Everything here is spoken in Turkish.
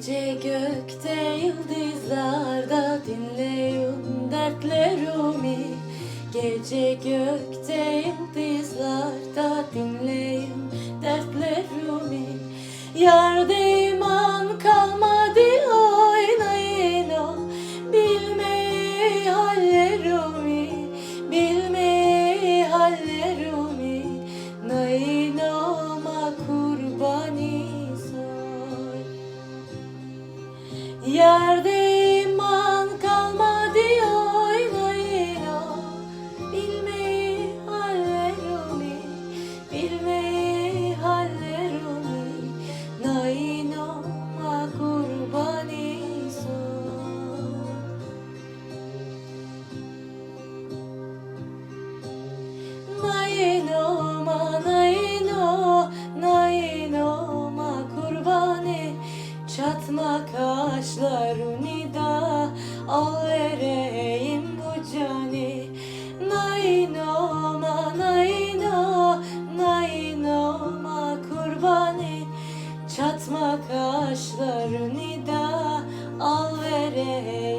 Gece gökte yıldızlarda dinleyin dertlerimi Gece gökte yıldızlarda dinleyin Yerde Çatma kaşlarını da al vereyim bu cani. Naino ma naino naino ma kurbani. Çatma kaşlarını da al vereyim